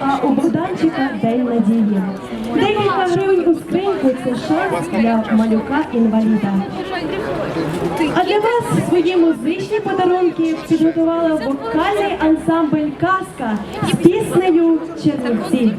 А у Богданчика день надії. Декілька гривень у скриньку це шанс для малюка інваліда. А для вас свої музичні подарунки підготувала вокальний ансамбль Казка з піснею Чернівці.